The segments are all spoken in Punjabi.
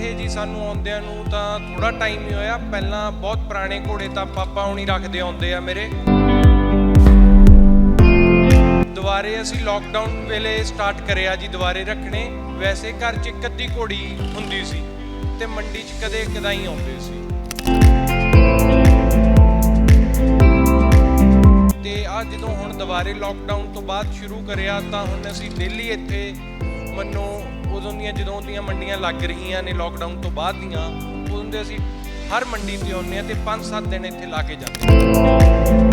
ਇੱਥੇ ਜੀ ਸਾਨੂੰ ਆਉਂਦਿਆਂ ਨੂੰ ਤਾਂ ਥੋੜਾ ਟਾਈਮ ਹੀ ਹੋਇਆ। ਪਹਿਲਾਂ ਬਹੁਤ ਪੁਰਾਣੇ ਘੋੜੇ ਤਾਂ ਪਾਪਾ ਹੁਣੀ ਰੱਖਦੇ ਆਉਂਦੇ ਆ ਮੇਰੇ। ਦੁਬਾਰੇ ਅਸੀਂ ਲੋਕਡਾਊਨ ਵੇਲੇ ਸਟਾਰਟ ਕਰਿਆ ਜੀ ਦੁਬਾਰੇ ਰੱਖਣੇ। ਵੈਸੇ ਘਰ 'ਚ ਇੱਕ ਅੱਧੀ ਘੋੜੀ ਹੁੰਦੀ ਸੀ ਤੇ ਮੰਡੀ 'ਚ ਕਦੇ ਕਦਾਈ ਆਉਂਦੇ ਸੀ। ਤੇ ਆ ਜਦੋਂ ਹੁਣ ਦੁਬਾਰੇ ਲੋਕਡਾਊਨ ਤੋਂ ਬਾਅਦ ਸ਼ੁਰੂ ਕਰਿਆ ਤਾਂ ਹੁਣ ਅਸੀਂ ਡੇਲੀ ਇੱਥੇ ਮੰਨੋ ਉਦੋਂ ਦੀਆਂ ਜਦੋਂ ਦੀਆਂ ਮੰਡੀਆਂ ਲੱਗ ਰਹੀਆਂ ਨੇ ਲੋਕਡਾਊਨ ਤੋਂ ਬਾਅਦ ਦੀਆਂ ਉਦੋਂ ਦੇ ਅਸੀਂ ਹਰ ਮੰਡੀ ਤੇ ਆਉਂਦੇ ਆ ਤੇ 5-7 ਦਿਨ ਇੱਥੇ ਲਾ ਕੇ ਜਾਂਦੇ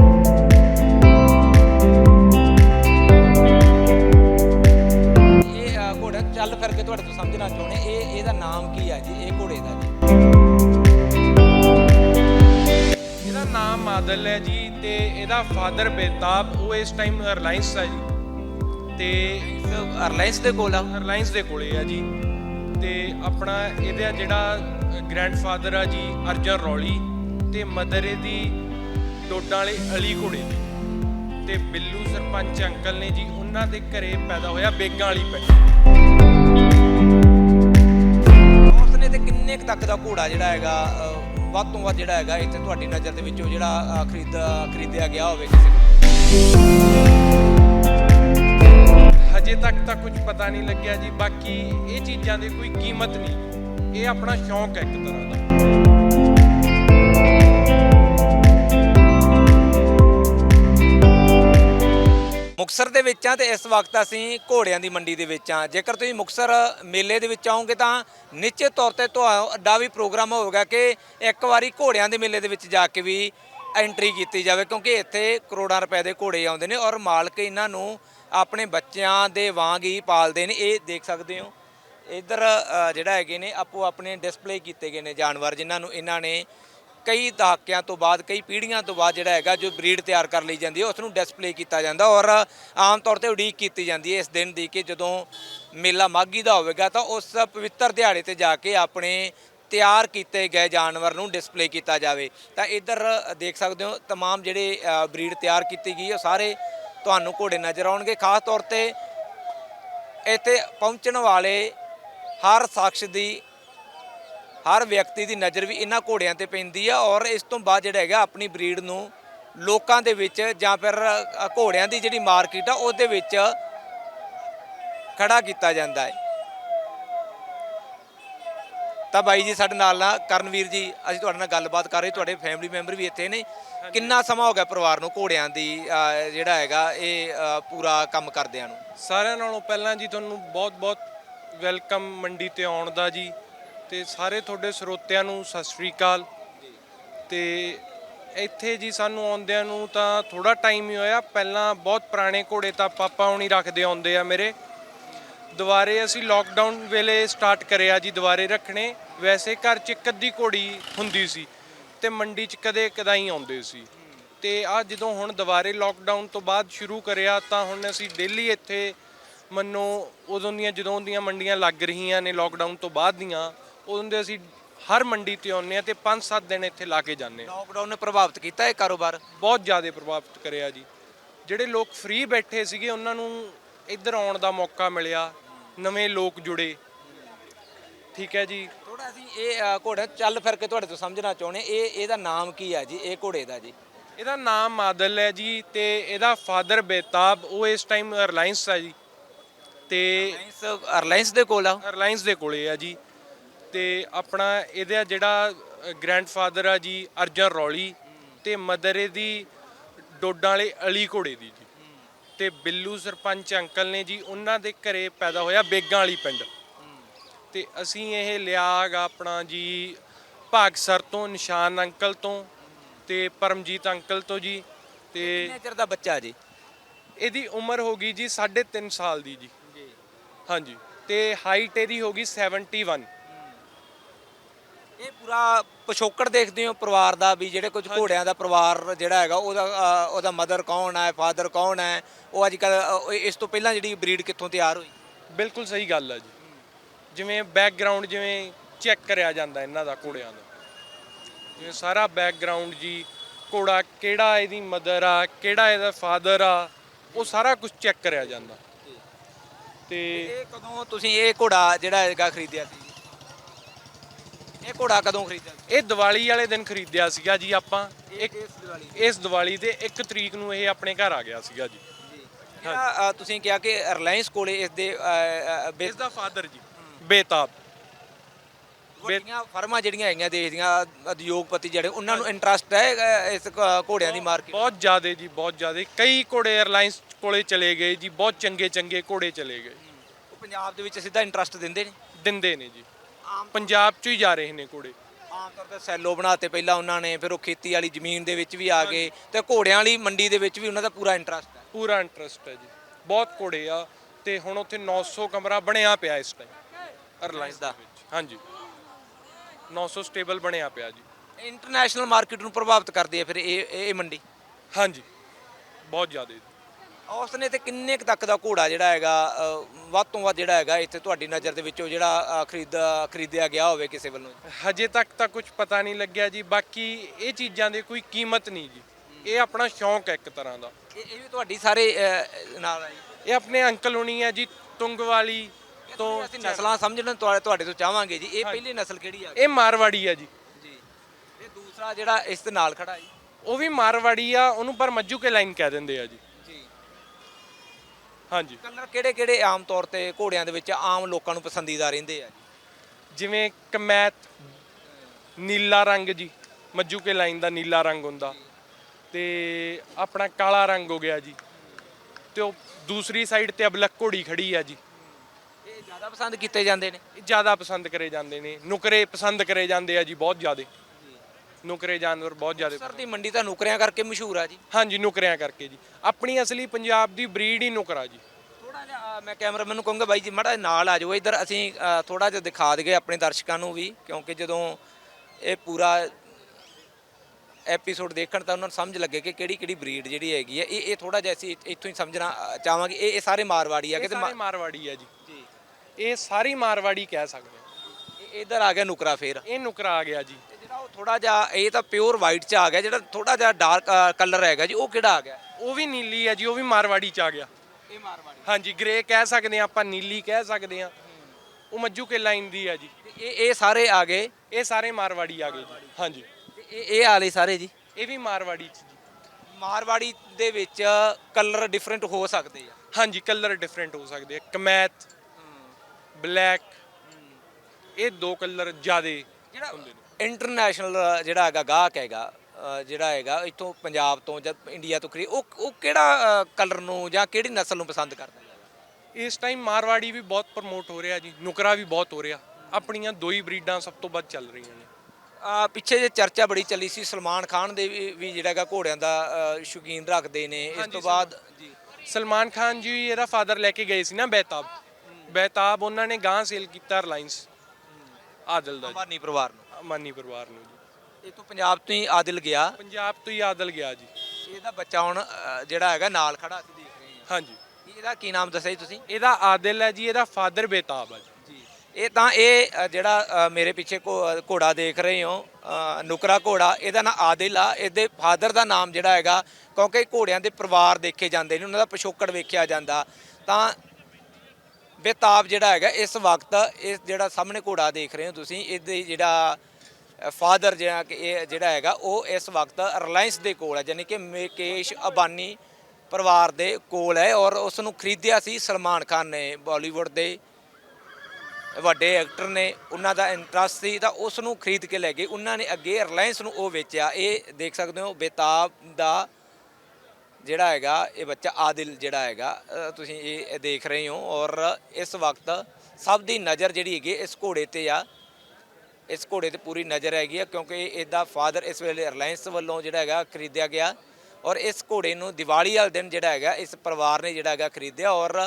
ਘੋੜਾ ਚੱਲ ਫਿਰ ਕੇ ਤੁਹਾਡੇ ਤੋਂ ਸਮਝਣਾ ਚਾਹੁੰਦੇ ਇਹ ਇਹਦਾ ਨਾਮ ਕੀ ਹੈ ਜੀ? ਇਹ ਘੋੜੇ ਦਾ ਜੀ। ਇਹਦਾ ਨਾਮ ਮਾਦਲ ਹੈ ਜੀ ਤੇ ਇਹਦਾ ਫਾਦਰ ਬੇਤਾਬ ਉਹ ਇਸ ਟਾਈਮ 에ਅਰਲਾਈਨਸ ਹੈ ਜੀ। ਤੇ ਅਰਲਾਈਨਸ ਦੇ ਕੋਲ ਆ। 에ਅਰਲਾਈਨਸ ਦੇ ਕੋਲੇ ਆ ਜੀ। ਤੇ ਆਪਣਾ ਇਹਦਾ ਜਿਹੜਾ ਗ੍ਰੈਂਡਫਾਦਰ ਆ ਜੀ, ਅਰਜਨ ਰੌਲੀ ਤੇ ਮਦਰ ਇਹਦੀ ਡੋਡਾਂ ਵਾਲੇ ਅਲੀ ਘੋੜੇ ਦੀ। ਤੇ ਬਿੱਲੂ ਸਰਪੰਚ ਅੰਕਲ ਨੇ ਜੀ, ਉਹਨਾਂ ਦੇ ਘਰੇ ਪੈਦਾ ਹੋਇਆ ਬੇਗਾਂ ਵਾਲੀ ਪਿੰਡ। ਔਰਤ ਨੇ ਤੇ ਕਿੰਨੇ ਕੁ ਤੱਕ ਦਾ ਘੋੜਾ ਜਿਹੜਾ ਹੈਗਾ ਵੱਧ ਤੋਂ ਵੱਧ ਜਿਹੜਾ ਹੈਗਾ, ਇੱਥੇ ਤੁਹਾਡੀ ਨਜ਼ਰ ਦੇ ਵਿੱਚੋਂ ਜਿਹੜਾ ਖਰੀਦ, ਖਰੀਦਿਆ ਗਿਆ ਹੋਵੇ ਕਿਸੇ ਕੋਲ? ਹਜੇ ਤੱਕ ਤਾਂ ਕੁਝ ਪਤਾ ਨਹੀਂ ਲੱਗਿਆ ਜੀ। ਬਾਕੀ ਇਹ ਚੀਜ਼ਾਂ ਦੀ ਕੋਈ ਕੀਮਤ ਨਹੀਂ। ਇਹ ਆਪਣਾ ਸ਼ੌਂਕ ਹੈ ਇੱਕ ਤਰ੍ਹਾਂ ਦਾ। ਮੁਕਸਰ ਦੇ ਵਿੱਚ ਆ ਤੇ ਇਸ ਵਕਤ ਅਸੀਂ ਘੋੜਿਆਂ ਦੀ ਮੰਡੀ ਦੇ ਵਿੱਚ ਆ ਜੇਕਰ ਤੁਸੀਂ ਮੁਕਸਰ ਮੇਲੇ ਦੇ ਵਿੱਚ ਆਓਗੇ ਤਾਂ ਨਿਸ਼ਚਿਤ ਤੌਰ ਤੇ ਤੁਹਾਡਾ ਵੀ ਪ੍ਰੋਗਰਾਮ ਹੋਵੇਗਾ ਕਿ ਇੱਕ ਵਾਰੀ ਘੋੜਿਆਂ ਦੇ ਮੇਲੇ ਦੇ ਵਿੱਚ ਜਾ ਕੇ ਵੀ ਐਂਟਰੀ ਕੀਤੀ ਜਾਵੇ। ਕਿਉਂਕਿ ਇੱਥੇ ਕਰੋੜਾਂ ਰੁਪਏ ਦੇ ਘੋੜੇ ਆਉਂਦੇ ਨੇ ਔਰ ਮਾਲਕ ਇਹਨਾਂ ਨੂੰ ਆਪਣੇ ਬੱਚਿਆਂ ਦੇ ਵਾਂਗ ਹੀ ਪਾਲਦੇ ਨੇ ਇਹ ਦੇਖ ਸਕਦੇ ਹੋ ਇੱਧਰ ਅ, ਜਿਹੜਾ ਹੈਗੇ ਨੇ ਆਪੋ ਆਪਣੇ ਡਿਸਪਲੇ ਕੀਤੇ ਗਏ ਨੇ ਜਾਨਵਰ ਜਿਨ੍ਹਾਂ ਨੂੰ ਇਹਨਾਂ ਨੇ ਕਈ ਦਹਾਕਿਆਂ ਤੋਂ ਬਾਅਦ ਕਈ ਪੀੜ੍ਹੀਆਂ ਤੋਂ ਬਾਅਦ ਜਿਹੜਾ ਹੈਗਾ ਜੋ ਬਰੀਡ ਤਿਆਰ ਕਰ ਲਈ ਜਾਂਦੀ ਹੈ ਉਸ ਨੂੰ ਡਿਸਪਲੇ ਕੀਤਾ ਜਾਂਦਾ ਔਰ ਆਮ ਤੌਰ ਤੇ ਉਡੀਕ ਕੀਤੀ ਜਾਂਦੀ ਹੈ ਇਸ ਦਿਨ ਦੀ ਕਿ ਜਦੋਂ ਮੇਲਾ ਮਾਘੀ ਦਾ ਹੋਵੇਗਾ ਤਾਂ ਉਸ ਪਵਿੱਤਰ ਦਿਹਾੜੇ ਤੇ ਜਾ ਕੇ ਆਪਣੇ ਤਿਆਰ ਕੀਤੇ ਗਏ ਜਾਨਵਰ ਨੂੰ ਡਿਸਪਲੇ ਕੀਤਾ ਜਾਵੇ ਤਾਂ ਇੱਧਰ ਦੇਖ ਸਕਦੇ ਹੋ तमाम ਜਿਹੜੇ ਬਰੀਡ ਤਿਆਰ ਕੀਤੀ ਗਈ ਉਹ ਸਾਰੇ ਤੁਹਾਨੂੰ ਘੋੜੇ ਨਜ਼ਰ ਆਉਣਗੇ। ਖਾਸ ਤੌਰ ਤੇ ਇੱਥੇ ਪਹੁੰਚਣ ਵਾਲੇ ਹਰ ਸ਼ਖਸ ਦੀ, ਹਰ ਵਿਅਕਤੀ ਦੀ ਨਜ਼ਰ ਵੀ ਇਹਨਾਂ ਘੋੜਿਆਂ ਤੇ ਪੈਂਦੀ ਆ ਔਰ ਇਸ ਤੋਂ ਬਾਅਦ ਜਿਹੜਾ ਹੈਗਾ ਆਪਣੀ ਬਰੀਡ ਨੂੰ ਲੋਕਾਂ ਦੇ ਵਿੱਚ ਜਾਂ ਫਿਰ ਘੋੜਿਆਂ ਦੀ ਜਿਹੜੀ ਮਾਰਕੀਟ ਆ ਉਹਦੇ ਵਿੱਚ ਖੜਾ ਕੀਤਾ ਜਾਂਦਾ ਹੈ। ਤਾਂ ਬਾਈ ਜੀ ਸਾਡੇ ਨਾਲ ਨਾ ਕਰਨਵੀਰ ਜੀ, ਅਸੀਂ ਤੁਹਾਡੇ ਨਾਲ ਗੱਲਬਾਤ ਕਰ ਰਹੇ, ਤੁਹਾਡੇ ਫੈਮਿਲੀ ਮੈਂਬਰ ਵੀ ਇੱਥੇ ਨੇ। ਕਿੰਨਾ ਸਮਾਂ ਹੋ ਗਿਆ ਪਰਿਵਾਰ ਨੂੰ ਘੋੜਿਆਂ ਦੀ ਅ, ਜਿਹੜਾ ਹੈਗਾ ਇਹ ਅ, ਪੂਰਾ ਕੰਮ ਕਰਦਿਆਂ ਨੂੰ? ਸਾਰਿਆਂ ਨਾਲੋਂ ਪਹਿਲਾਂ ਜੀ ਤੁਹਾਨੂੰ ਬਹੁਤ-ਬਹੁਤ ਵੈਲਕਮ ਮੰਡੀ ਤੇ ਆਉਣ ਦਾ ਜੀ। ਤੇ ਸਾਰੇ ਤੁਹਾਡੇ ਸਰੋਤਿਆਂ ਨੂੰ ਸਤਿ ਸ੍ਰੀ ਅਕਾਲ। ਤੇ ਇੱਥੇ ਜੀ ਸਾਨੂੰ ਆਉਂਦਿਆਂ ਨੂੰ ਤਾਂ ਥੋੜਾ ਟਾਈਮ ਹੀ ਹੋਇਆ। ਪਹਿਲਾਂ ਬਹੁਤ ਪੁਰਾਣੇ ਘੋੜੇ ਤਾਂ ਪਾਪਾ ਹੁਣੀ ਰੱਖਦੇ ਆਉਂਦੇ ਆ ਮੇਰੇ। ਦੁਬਾਰੇ ਅਸੀਂ ਲੋਕਡਾਊਨ ਵੇਲੇ ਸਟਾਰਟ ਕਰਿਆ ਜੀ ਦੁਬਾਰੇ ਰੱਖਣੇ। ਵੈਸੇ ਘਰ 'ਚ ਇੱਕ ਅੱਧੀ ਘੋੜੀ ਹੁੰਦੀ ਸੀ। ਤੇ ਮੰਡੀ 'ਚ ਕਦੇ ਕਦਾਈ ਆਉਂਦੇ ਸੀ। ਤੇ ਆ ਜਦੋਂ ਹੁਣ ਦੁਬਾਰੇ ਲੋਕਡਾਊਨ ਤੋਂ ਬਾਅਦ ਸ਼ੁਰੂ ਕਰਿਆ ਤਾਂ ਹੁਣ ਅਸੀਂ ਡੇਲੀ ਇੱਥੇ ਮੰਨੋ ਉਦੋਂ ਦੀਆਂ ਜਦੋਂ ਦੀਆਂ ਮੰਡੀਆਂ ਲੱਗ ਰਹੀਆਂ ਨੇ ਲੋਕਡਾਊਨ ਤੋਂ ਬਾਅਦ ਦੀਆਂ ਉਦੋਂ ਦੇ ਅਸੀਂ ਹਰ ਮੰਡੀ ਤੇ ਆਉਂਦੇ ਆ ਤੇ 5-7 ਦਿਨ ਇੱਥੇ ਲਾ ਕੇ ਜਾਂਦੇ ਆ ਲਾਕਡਾਊਨ ਨੇ ਪ੍ਰਭਾਵਿਤ ਕੀਤਾ ਇਹ ਕਾਰੋਬਾਰ? ਬਹੁਤ ਜ਼ਿਆਦਾ ਪ੍ਰਭਾਵਿਤ ਕਰਿਆ ਜੀ। ਜਿਹੜੇ ਲੋਕ ਫ੍ਰੀ ਬੈਠੇ ਸੀਗੇ ਉਹਨਾਂ ਨੂੰ ਇੱਧਰ ਆਉਣ ਦਾ ਮੌਕਾ ਮਿਲਿਆ ਨਵੇਂ ਲੋਕ ਜੁੜੇ। ਠੀਕ ਹੈ ਜੀ। ਥੋੜਾ ਅਸੀਂ ਇਹ ਅ, ਘੋੜਾ ਚੱਲ ਫਿਰ ਕੇ ਤੁਹਾਡੇ ਤੋਂ ਸਮਝਣਾ ਚਾਹੁੰਦੇ ਇਹ ਇਹਦਾ ਨਾਮ ਕੀ ਹੈ ਜੀ? ਇਹ ਘੋੜੇ ਦਾ ਜੀ? ਇਹਦਾ ਨਾਮ ਮਾਦਲ ਹੈ ਜੀ ਤੇ ਇਹਦਾ ਫਾਦਰ ਬੇਤਾਬ ਉਹ ਇਸ ਟਾਈਮ 에ਅਰਲਾਈਨਸ ਹੈ ਜੀ। ਤੇ ਅਰਲਾਈਨਸ ਅਰਲਾਈਨਸ ਦੇ ਕੋਲ ਆ? 에ਅਰਲਾਈਨਸ ਦੇ ਕੋਲੇ ਆ ਜੀ। ਤੇ ਆਪਣਾ ਇਹਦਾ ਜਿਹੜਾ ਗ੍ਰੈਂਡਫਾਦਰ ਆ ਜੀ ਅਰਜਨ ਰੌਲੀ ਤੇ ਮਦਰ ਇਹਦੀ ਡੋਡਾਂ ਵਾਲੇ ਅਲੀ ਘੋੜੇ ਦੀ ਜੀ। ਤੇ ਬਿੱਲੂ ਸਰਪੰਚ ਅੰਕਲ ਨੇ ਜੀ ਉਹਨਾਂ ਦੇ ਘਰੇ ਪੈਦਾ ਹੋਇਆ ਬੇਗਾਂ ਵਾਲੀ ਪਿੰਡ। ਤੇ ਅਸੀਂ ਇਹ ਲਿਆ ਗਾ ਆਪਣਾ ਜੀ ਭਾਗਸਰ ਤੋਂ ਨਿਸ਼ਾਨ ਅੰਕਲ ਤੋਂ ਤੇ ਪਰਮਜੀਤ ਅੰਕਲ ਤੋਂ ਜੀ ਤੇ ਕਿੰਨੇ ਚਿਰ ਦਾ ਬੱਚਾ ਜੀ? ਇਹਦੀ ਉਮਰ ਹੋ ਗਈ ਜੀ 3.5 ਸਾਲ ਦੀ ਜੀ। ਹਾਂਜੀ। ਤੇ ਹਾਈਟ ਇਹਦੀ ਹੋ ਗਈ 71 ਇਹ ਪੂਰਾ ਪਿਛੋਕੜ ਦੇਖਦੇ ਹੋ ਪਰਿਵਾਰ ਦਾ ਵੀ ਜਿਹੜੇ ਕੁਝ ਘੋੜਿਆਂ ਦਾ ਪਰਿਵਾਰ ਜਿਹੜਾ ਹੈਗਾ ਉਹਦਾ ਅ, ਉਹਦਾ ਮਦਰ ਕੌਣ ਹੈ ਫਾਦਰ ਕੌਣ ਹੈ? ਉਹ ਅੱਜ ਕੱਲ ਇਸ ਤੋਂ ਪਹਿਲਾਂ ਜਿਹੜੀ ਬਰੀਡ ਕਿੱਥੋਂ ਤਿਆਰ ਹੋਈ? ਬਿਲਕੁਲ ਸਹੀ ਗੱਲ ਹੈ ਜੀ। ਜਿਵੇਂ ਬੈਕਗ੍ਰਾਉਂਡ ਜਿਵੇਂ ਚੈੱਕ ਕਰਿਆ ਜਾਂਦਾ ਇਹਨਾਂ ਦਾ ਘੋੜਿਆਂ ਦਾ। ਜਿਵੇਂ ਸਾਰਾ ਬੈਕਗ੍ਰਾਉਂਡ ਜੀ ਘੋੜਾ ਕਿਹੜਾ ਇਹਦੀ ਮਦਰ ਆ ਕਿਹੜਾ ਇਹਦਾ ਫਾਦਰ ਆ ਉਹ ਸਾਰਾ ਕੁਝ ਚੈੱਕ ਕਰਿਆ ਜਾਂਦਾ। ਤੇ ਇਹ ਕਦੋਂ ਤੁਸੀਂ ਇਹ ਘੋੜਾ ਜਿਹੜਾ ਹੈਗਾ ਖਰੀਦਿਆ ਸੀ? ਇਹ ਘੋੜਾ ਕਦੋਂ ਖਰੀਦਿਆ ਇਹ ਦੀਵਾਲੀ ਵਾਲੇ ਦਿਨ ਖਰੀਦਿਆ ਸੀਗਾ ਜੀ ਆਪਾਂ। ਇੱਕ ਇਸ ਦੀਵਾਲੀ? ਇਸ ਦੀਵਾਲੀ ਦੇ 1 ਤਰੀਕ ਨੂੰ ਇਹ ਆਪਣੇ ਘਰ ਆ ਗਿਆ ਸੀਗਾ ਜੀ। ਤੁਸੀਂ ਕਿਹਾ ਕਿ ਰਿਲਾਇੰਸ ਕੋਲੇ ਇਸ ਦੇ ਇਸ ਦਾ ਫਾਦਰ ਜੀ। ਬੇਤਾਬ। ਵੱਡੀਆਂ ਫਰਮਾਂ ਜਿਹੜੀਆਂ ਹੈਗੀਆਂ ਦੇਸ਼ ਦੀਆਂ ਉਦਯੋਗਪਤੀ ਜਿਹੜੇ ਉਹਨਾਂ ਨੂੰ ਇੰਟਰਸਟ ਹੈ ਇਸ ਘੋੜਿਆਂ ਦੀ ਮਾਰਕੀਟ ਬਹੁਤ ਜ਼ਿਆਦੇ ਜੀ ਬਹੁਤ ਜ਼ਿਆਦੇ। ਕਈ ਘੋੜੇ 에ਅਰਲਾਈਨਸ ਕੋਲੇ ਚਲੇ ਗਏ ਜੀ ਬਹੁਤ ਚੰਗੇ ਚੰਗੇ ਘੋੜੇ ਚਲੇ ਗਏ। ਉਹ ਪੰਜਾਬ ਦੇ ਵਿੱਚ ਸਿੱਧਾ ਇੰਟਰਸਟ ਦਿੰਦੇ ਨੇ? ਦਿੰਦੇ ਨੇ ਜੀ। ਪੰਜਾਬ ਚ ਹੀ ਜਾ ਰਹੇ ਨੇ ਘੋੜੇ। ਆਮ ਤੌਰ ਤੇ ਸੈਲੋ ਬਣਾਤੇ ਪਹਿਲਾਂ ਉਹਨਾਂ ਨੇ ਫਿਰ ਉਹ ਖੇਤੀ ਵਾਲੀ ਜ਼ਮੀਨ ਦੇ ਵਿੱਚ ਵੀ ਆ ਗਏ ਤੇ ਘੋੜਿਆਂ ਵਾਲੀ ਮੰਡੀ ਦੇ ਵਿੱਚ ਵੀ ਉਹਨਾਂ ਦਾ ਪੂਰਾ ਇੰਟਰਸਟ ਹੈ। ਪੂਰਾ ਇੰਟਰਸਟ ਹੈ ਜੀ। ਬਹੁਤ ਘੋੜੇ ਆ ਤੇ ਹੁਣ ਉੱਥੇ 900 ਕਮਰਾ ਬਣਿਆ ਪਿਆ ਇਸ ਟਾਈਮ 에ਅਰਲਾਈਨਸ ਦਾ। ਹਾਂਜੀ। 900 ਸਟੇਬਲ ਬਣਿਆ ਪਿਆ ਜੀ। ਇੰਟਰਨੈਸ਼ਨਲ ਮਾਰਕੀਟ ਨੂੰ ਪ੍ਰਭਾਵਿਤ ਕਰਦੀ ਹੈ ਫਿਰ ਇਹ ਇਹ ਮੰਡੀ? ਹਾਂਜੀ। ਬਹੁਤ ਜ਼ਿਆਦੇ ਉਸ ਨੇ ਤੇ ਕਿੰਨੇ ਕੁ ਤੱਕ ਦਾ ਘੋੜਾ ਜਿਹੜਾ ਹੈਗਾ ਅ, ਵੱਧ ਤੋਂ ਵੱਧ ਜਿਹੜਾ ਹੈਗਾ ਇੱਥੇ ਤੁਹਾਡੀ ਨਜ਼ਰ ਦੇ ਵਿੱਚੋਂ ਜਿਹੜਾ ਅ, ਖਰੀਦ ਖਰੀਦਿਆ ਗਿਆ ਹੋਵੇ ਕਿਸੇ ਵੱਲੋਂ ਹਜੇ ਤੱਕ ਤਾਂ ਕੁਝ ਪਤਾ ਨਹੀਂ ਲੱਗਿਆ ਜੀ। ਬਾਕੀ ਇਹ ਚੀਜ਼ਾਂ ਦੀ ਕੋਈ ਕੀਮਤ ਨਹੀਂ ਜੀ। ਇਹ ਆਪਣਾ ਸ਼ੌਂਕ ਹੈ ਇੱਕ ਤਰ੍ਹਾਂ ਦਾ। ਇਹ ਇਹ ਵੀ ਤੁਹਾਡੀ ਸਾਰੇ ਅ, ਨਾਲ ਆਈ। ਇਹ ਆਪਣੇ ਅੰਕਲ ਹੋਣੀ ਹੈ ਜੀ ਤੁੰਗ ਵਾਲੀ ਤੋਂ ਅਸੀਂ ਨਸਲਾਂ ਸਮਝਣ ਤੁਹਾਡੇ ਤੁਹਾਡੇ ਤੋਂ ਚਾਹਾਂਗੇ ਜੀ। ਇਹ ਪਹਿਲੀ ਨਸਲ ਕਿਹੜੀ ਆ ਇਹ ਮਾਰਵਾੜੀ ਹੈ ਜੀ। ਜੀ। ਇਹ ਦੂਸਰਾ ਜਿਹੜਾ ਇਸ ਦੇ ਨਾਲ ਖੜਾ ਜੀ? ਉਹ ਵੀ ਮਾਰਵਾੜੀ ਆ ਉਹਨੂੰ ਪਰ ਮੱਜੂ ਕੇ ਲਾਈਨ ਕਹਿ ਦਿੰਦੇ ਆ ਜੀ। ਜੀ। ਹਾਂਜੀ। ਕਲਰ ਕਿਹੜੇ ਕਿਹੜੇ ਆਮ ਤੌਰ ਤੇ ਘੋੜਿਆਂ ਦੇ ਵਿੱਚ ਆਮ ਲੋਕਾਂ ਨੂੰ ਪਸੰਦੀਦਾ ਰਹਿੰਦੇ ਆ ਜਿਵੇਂ ਕਮੈਤ ਨੀਲਾ ਰੰਗ ਜੀ। ਮੱਜੂ ਕੇ ਲਾਈਨ ਦਾ ਨੀਲਾ ਰੰਗ ਹੁੰਦਾ। ਤੇ ਆਪਣਾ ਕਾਲਾ ਰੰਗ ਹੋ ਗਿਆ ਜੀ। ਤੇ ਉਹ ਦੂਸਰੀ ਸਾਈਡ ਤੇ ਅਬਲਕ ਘੋੜੀ ਖੜੀ ਆ ਜੀ। ਇਹ ਜ਼ਿਆਦਾ ਪਸੰਦ ਕੀਤੇ ਜਾਂਦੇ ਨੇ? ਜ਼ਿਆਦਾ ਪਸੰਦ ਕਰੇ ਜਾਂਦੇ ਨੇ। ਨੁਕਰੇ ਪਸੰਦ ਕਰੇ ਜਾਂਦੇ ਆ ਜੀ ਬਹੁਤ ਜ਼ਿਆਦੇ। ਨੁਕਰੇ ਜਾਨਵਰ ਬਹੁਤ ਜ਼ਿਆਦੇ ਸਰ ਦੀ ਮੰਡੀ ਤਾਂ ਨੁਕਰਿਆਂ ਕਰਕੇ ਮਸ਼ਹੂਰ ਆ ਜੀ। ਹਾਂਜੀ ਨੁਕਰਿਆਂ ਕਰਕੇ ਜੀ। ਆਪਣੀ ਅਸਲੀ ਪੰਜਾਬ ਦੀ ਬਰੀਡ ਹੀ ਨੁਕਰਾ ਜੀ। ਥੋੜਾ ਜਿਹਾ ਅ, ਮੈਂ ਕੈਮਰਾਮੈਨ ਨੂੰ ਕਹੂੰਗਾ ਬਾਈ ਜੀ ਮਾੜਾ ਜਿਹਾ ਨਾਲ ਆ ਜਾਓ। ਇੱਧਰ ਅਸੀਂ ਥੋੜਾ ਜਿਹਾ ਦਿਖਾ ਦਈਏ ਆਪਣੇ ਦਰਸ਼ਕਾਂ ਨੂੰ ਵੀ ਕਿਉਂਕਿ ਜਦੋਂ ਇਹ ਪੂਰਾ ਐਪੀਸੋਡ ਦੇਖਣ ਤਾਂ ਉਹਨਾਂ ਨੂੰ ਸਮਝ ਲੱਗੇ ਕਿ ਕਿਹੜੀ ਕਿਹੜੀ ਬਰੀਡ ਜਿਹੜੀ ਹੈਗੀ ਹੈ ਇਹ ਇਹ ਥੋੜਾ ਜਿਹਾ ਅਸੀਂ ਇੱਥੋਂ ਹੀ ਸਮਝਣਾ ਅ, ਚਾਹਾਂਗੇ। ਇਹ ਇਹ ਸਾਰੇ ਮਾਰਵਾੜੀ ਆ ਇਹ ਕਿਤੇ ਸਾਰੇ ਮਾਰਵਾੜੀ ਆ ਜੀ। ਇਹ ਸਾਰੀ ਮਾਰਵਾੜੀ ਕਹਿ ਸਕਦੇ ਆ ਇਹ- ਇੱਧਰ ਆ ਗਿਆ ਨੁਕਰਾ ਫੇਰ। ਇਹ ਨੁਕਰਾ ਆ ਗਿਆ ਜੀ। ਜਿਹੜਾ ਉਹ ਥੋੜਾ ਜਿਹਾ ਇਹ ਤਾਂ ਪਿਓਰ ਵਾਈਟ ਚ ਆ ਗਿਆ ਜਿਹੜਾ ਥੋੜਾ ਜਿਹਾ ਡਾਰਕ ਕਲਰ ਹੈਗਾ ਜੀ ਉਹ ਕਿਹੜਾ ਆ ਗਿਆ? ਉਹ ਵੀ ਨੀਲੀ ਆ ਜੀ ਉਹ ਵੀ ਮਾਰਵਾੜੀ ਚ ਆ ਗਿਆ। ਇਹ ਮਾਰਵਾੜੀ। ਹਾਂਜੀ ਗ੍ਰੇ ਕਹਿ ਸਕਦੇ ਆ ਆਪਾਂ ਨੀਲੀ ਕਹਿ ਸਕਦੇ ਆ ਉਹ ਮੱਜੂ ਕੇ ਲਾਈਨ ਦੀ ਆ ਜੀ। ਇਹ ਇਹ ਸਾਰੇ ਆ ਗਏ? ਇਹ ਸਾਰੇ ਮਾਰਵਾੜੀ ਆ ਗਏ ਜੀ ਹਾਂਜੀ। ਤੇ ਇਹ ਇਹ ਆਲੇ ਸਾਰੇ ਜੀ? ਇਹ ਵੀ ਮਾਰਵਾੜੀ ਚ ਜੀ। ਮਾਰਵਾੜੀ ਦੇ ਵਿੱਚ ਕਲਰ ਡਿਫਰੈਂਟ ਹੋ ਸਕਦੇ ਆ। ਹਾਂਜੀ ਕਲਰ ਡਿਫਰੈਂਟ ਹੋ ਸਕਦੇ ਆ। ਕਮੈਤ ਬਲੈਕ ਇਹ ਦੋ ਕਲਰ ਜ਼ਿਆਦੇ ਜਿਹੜਾ ਹੁੰਦੇ ਨੇ। ਇੰਟਰਨੈਸ਼ਨਲ ਜਿਹੜਾ ਹੈਗਾ ਗਾਹਕ ਹੈਗਾ ਅ, ਜਿਹੜਾ ਹੈਗਾ ਇੱਥੋਂ ਪੰਜਾਬ ਤੋਂ ਜਾਂ ਇੰਡੀਆ ਤੋਂ ਖਰੀਦ ਉਹ ਉਹ ਕਿਹੜਾ ਕਲਰ ਨੂੰ ਜਾਂ ਕਿਹੜੀ ਨਸਲ ਨੂੰ ਪਸੰਦ ਕਰਦਾ ਹੈਗਾ ਇਸ ਟਾਈਮ ਮਾਰਵਾੜੀ ਵੀ ਬਹੁਤ ਪ੍ਰਮੋਟ ਹੋ ਰਿਹਾ ਜੀ ਨੁਕਰਾ ਵੀ ਬਹੁਤ ਹੋ ਰਿਹਾ। ਆਪਣੀਆਂ ਦੋ ਹੀ ਬਰੀਡਾਂ ਸਭ ਤੋਂ ਵੱਧ ਚੱਲ ਰਹੀਆਂ ਨੇ। ਆ ਪਿੱਛੇ ਜੇ ਚਰਚਾ ਬੜੀ ਚੱਲੀ ਸੀ ਸਲਮਾਨ ਖਾਨ ਦੇ ਵੀ ਵੀ ਜਿਹੜਾ ਹੈਗਾ ਘੋੜਿਆਂ ਦਾ ਅ, ਸ਼ੌਕੀਨ ਰੱਖਦੇ ਨੇ। ਇਸ ਤੋਂ ਬਾਅਦ ਜੀ। ਸਲਮਾਨ ਖਾਨ ਜੀ ਇਹਦਾ ਫਾਦਰ ਲੈ ਕੇ ਗਏ ਸੀ ਨਾ ਬਹਿਤਾਬ। ਬਹਿਤਾਬ ਉਹਨਾਂ ਨੇ ਗਾਂ ਸੇਲ ਕੀਤਾ ਰਿਲਾਇੰਸ ਆਦਲ ਦਾ ਅੰਬਾਨੀ ਪਰਿਵਾਰ ਨੂੰ। ਜੀ ਮਾਨੀ ਪਰਿਵਾਰ ਨੂੰ ਜੀ। ਇਹ ਤੋਂ ਪੰਜਾਬ ਤੋਂ ਹੀ ਆਦਿਲ ਗਿਆ। ਪੰਜਾਬ ਤੋਂ ਹੀ ਆਦਲ ਗਿਆ ਜੀ। ਇਹਦਾ ਬੱਚਾ ਹੁਣ ਅ, ਜਿਹੜਾ ਹੈਗਾ ਨਾਲ ਖੜਾ ਅਸੀਂ ਦੇਖ ਰਹੇ ਹਾਂ। ਹਾਂਜੀ। ਇਹਦਾ ਕੀ ਨਾਮ ਦੱਸਿਆ ਜੀ ਤੁਸੀਂ? ਇਹਦਾ ਆਦਿਲ ਹੈ ਜੀ ਇਹਦਾ ਫਾਦਰ ਬੇਤਾਬ ਹੈ ਜੀ। ਜੀ। ਇਹ ਤਾਂ ਇਹ ਅ, ਜਿਹੜਾ ਅ, ਮੇਰੇ ਪਿੱਛੇ ਘੋ- ਘੋੜਾ ਦੇਖ ਰਹੇ ਹੋ ਅ, ਨੁਕਰਾ ਘੋੜਾ ਇਹਦਾ ਨਾਮ ਆਦਿਲ ਆ। ਇਹਦੇ ਫਾਦਰ ਦਾ ਨਾਮ ਜਿਹੜਾ ਹੈਗਾ ਕਿਉਂਕਿ ਘੋੜਿਆਂ ਦੇ ਪਰਿਵਾਰ ਦੇਖੇ ਜਾਂਦੇ ਨੇ ਉਹਨਾਂ ਦਾ ਪਿਛੋਕੜ ਵੇਖਿਆ ਜਾਂਦਾ। ਤਾਂ ਬੇਤਾਬ ਜਿਹੜਾ ਹੈਗਾ, ਇਸ ਵਕਤ ਇਸ ਜਿਹੜਾ ਸਾਹਮਣੇ ਘੋੜਾ ਦੇਖ ਰਹੇ ਹੋ ਤੁਸੀਂ, ਇਹਦੇ ਜਿਹੜਾ ਫਾਦਰ ਜਿਹੜਾ ਕਿ ਇਹ ਜਿਹੜਾ ਹੈਗਾ, ਉਹ ਇਸ ਵਕਤ ਰਿਲਾਇੰਸ ਦੇ ਕੋਲ ਹੈ ਯਾਨੀ ਕਿ ਮੁਕੇਸ਼ ਅਬਾਨੀ ਪਰਿਵਾਰ ਦੇ ਕੋਲ ਹੈ ਔਰ ਉਸ ਨੂੰ ਖਰੀਦਿਆ ਸੀ ਸਲਮਾਨ ਖਾਨ ਨੇ ਬਾਲੀਵੁੱਡ ਦੇ ਵੱਡੇ ਐਕਟਰ ਨੇ, ਉਹਨਾਂ ਦਾ ਇੰਟਰਸਟ ਸੀ ਤਾਂ ਉਸ ਨੂੰ ਖਰੀਦ ਕੇ ਲੈ ਗਏ। ਉਹਨਾਂ ਨੇ ਅੱਗੇ ਰਿਲਾਇੰਸ ਨੂੰ ਉਹ ਵੇਚਿਆ। ਇਹ ਦੇਖ ਸਕਦੇ ਹੋ ਬੇਤਾਬ ਦਾ ਜਿਹੜਾ ਹੈਗਾ, ਇਹ ਬੱਚਾ ਆਦਿਲ ਜਿਹੜਾ ਹੈਗਾ ਤੁਸੀਂ ਇਹ ਦੇਖ ਰਹੇ ਹੋ ਔਰ ਇਸ ਵਕਤ ਸਭ ਦੀ ਨਜ਼ਰ ਜਿਹੜੀ ਹੈਗੀ ਇਸ ਘੋੜੇ ਤੇ ਆ। ਇਸ ਘੋੜੇ ਤੇ ਪੂਰੀ ਨਜ਼ਰ ਹੈਗੀ ਆ ਕਿਉਂਕਿ ਇਹਦਾ ਫਾਦਰ ਇਸ ਵੇਲੇ ਰਿਲਾਇੰਸ ਵੱਲੋਂ ਜਿਹੜਾ ਹੈਗਾ ਖਰੀਦਿਆ ਗਿਆ ਔਰ ਇਸ ਘੋੜੇ ਨੂੰ ਦੀਵਾਲੀ ਵਾਲੇ ਦਿਨ ਜਿਹੜਾ ਹੈਗਾ, ਇਸ ਪਰਿਵਾਰ ਨੇ ਜਿਹੜਾ ਹੈਗਾ ਖਰੀਦਿਆ ਔਰ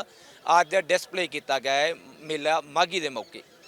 ਅੱਜ ਡਿਸਪਲੇ ਕੀਤਾ ਗਿਆ ਹੈ ਮੇਲਾ ਮਾਗੀ ਦੇ ਮੌਕੇ।